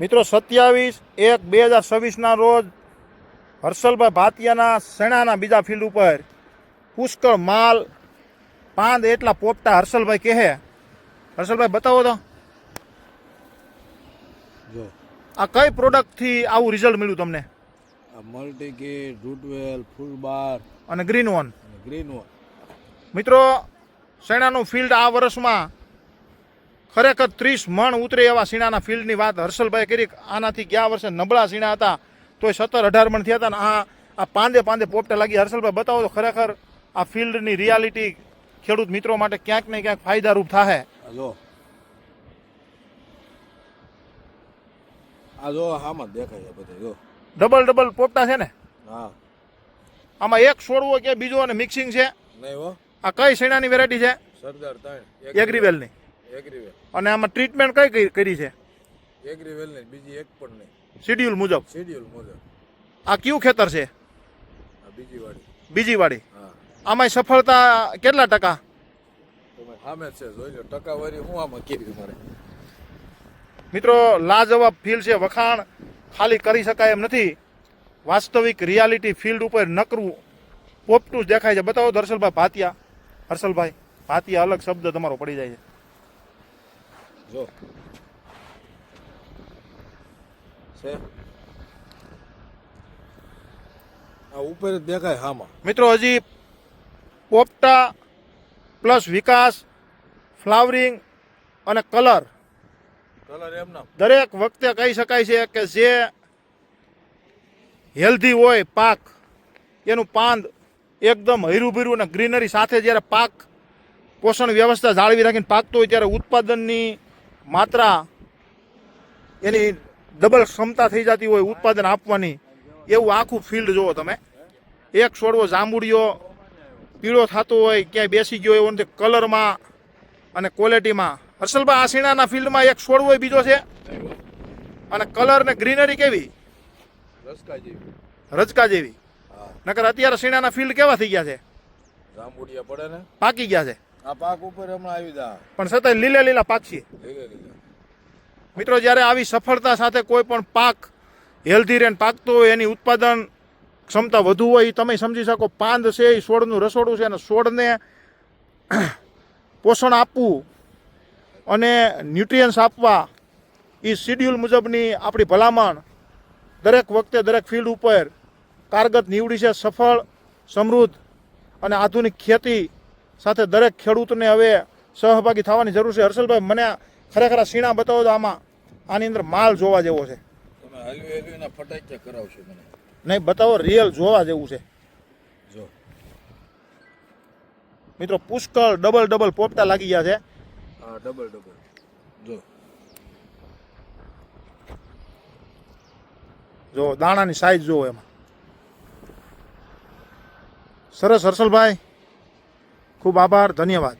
મિત્રો સત્યાવીસ એક બે હજાર છવ્વીસના રોજ હર્ષલભાઈ ભાતિયાના સેણાના બીજા ફિલ્ડ ઉપર પુષ્કળ માલ પાંદ એટલા પોપટા હર્ષલભાઈ કહે. હર્ષલભાઈ બતાવો તો. જો. આ કઈ પ્રોડક્ટથી આવું રિઝલ્ટ મળ્યું તમને? મલ્ટીકીટ મલ્ટી રૂટવેલ ફૂલ બાર અને ગ્રીન વન ગ્રીન વન મિત્રો શેણાનું ફિલ્ડ આ વર્ષમાં ખરેખર ત્રીસ મણ ઉતરે એવા સીણાના ફિલ્ડની વાત હર્ષલભાઈ કરી આનાથી ગયા વર્ષે નબળા શીણા હતા તોય સત્તર અઢાર મણ થયા હતા ને આ આ પાંદે પાંદે પોપટા લાગી. હર્ષલભાઈ બતાવો તો ખરેખર આ ફિલ્ડની રિયાલિટી ખેડૂત મિત્રો માટે ક્યાંક ને ક્યાંક ફાયદારૂપ થાય જો. આ જો આમાં દેખાય છે બધે જો. ડબલ ડબલ પોપટા છે ને? હા. આમાં એક છોડવો કે બીજો અને મિક્સિંગ છે? નહીં હો. આ કઈ શેણાની વેરાયટી છે? સરદાર ત્રણ એગ્રીવેલની એગ્રીવેલ અને આમાં ટ્રીટમેન્ટ કઈ કઈ કરી છે? એગ્રીવેલ નહીં બીજી એક પણ નહીં. શિડ્યુલ મુજબ. શેડ્યુલ મુજબ. આ કયું ખેતર છે? આ બીજી વાડી બીજી વાડી આમાં સફળતા કેટલા ટકા? સામે છે જોઈ લો ટકાવારી હું આમાં કેવી મારે? મિત્રો લાજવાબ ફીલ છે વખાણ ખાલી કરી શકાય એમ નથી. વાસ્તવિક રિયાલિટી ફિલ્ડ ઉપર નકરું પોપટું દેખાય છે. બતાવો દર્શલભાઈ ભાતિયા. હર્ષલભાઈ ભાતિયા અલગ શબ્દ તમારો પડી જાય છે. જો. છે. આ ઉપર જ દેખાય હામાં. મિત્રો હજી પોપટા પ્લસ વિકાસ ફ્લાવરિંગ અને કલર. કલર એમના દરેક વખતે કહી શકાય છે કે જે હેલ્ધી હોય પાક એનું પાંદ એકદમ હૈરું ભીરું અને ગ્રીનરી સાથે જ્યારે પાક પોષણ વ્યવસ્થા જાળવી રાખીને પાકતો હોય ત્યારે ઉત્પાદનની માત્રા એની ડબલ ક્ષમતા થઈ જતી હોય ઉત્પાદન આપવાની એવું આખું ફિલ્ડ જુઓ તમે. એક છોડવો જાંબુડિયો પીળો થતો હોય ક્યાંય બેસી ગયો એવો નથી. કલરમાં અને ક્વોલિટીમાં હર્ષલભાઈ આ શીણાના ફિલ્ડમાં એક છોડવો હોય બીજો છે. અને કલર ને ગ્રીનરી કેવી? રજકા જેવી. નકર અત્યારે સીણાના ફિલ્ડ કેવા થઈ ગયા છે? પડે ને? પાકી ગયા છે. આ પાક ઉપર હમણાં આવી દા પણ છતાંય લીલા લીલા પાક લીલે મિત્રો જ્યારે આવી સફળતા સાથે કોઈ પણ પાક હેલ્ધી રેન પાકતો હોય એની ઉત્પાદન ક્ષમતા વધુ હોય એ તમે સમજી શકો પાંદ છે એ છોડનું રસોડું છે અને છોડને પોષણ આપવું અને ન્યુટ્રિયન્સ આપવા એ શિડ્યુલ મુજબની આપણી ભલામણ દરેક વખતે દરેક ફિલ્ડ ઉપર કારગત નીવડી છે સફળ સમૃદ્ધ અને આધુનિક ખેતી સાથે દરેક ખેડૂતને હવે સહભાગી થવાની જરૂર છે. હર્ષલભાઈ મને ખરેખર સીણા બતાવો તો આમાં આની અંદર માલ જોવા જેવો છે. નહીં બતાવો રિયલ જોવા જેવું છે. જો. મિત્રો પુષ્કળ ડબલ ડબલ પોપટા લાગી ગયા છે. હા ડબલ ડબલ જો. જો દાણાની સાઈઝ જોવો એમાં. સરસ હર્ષલભાઈ. ખૂબ આભાર ધન્યવાદ.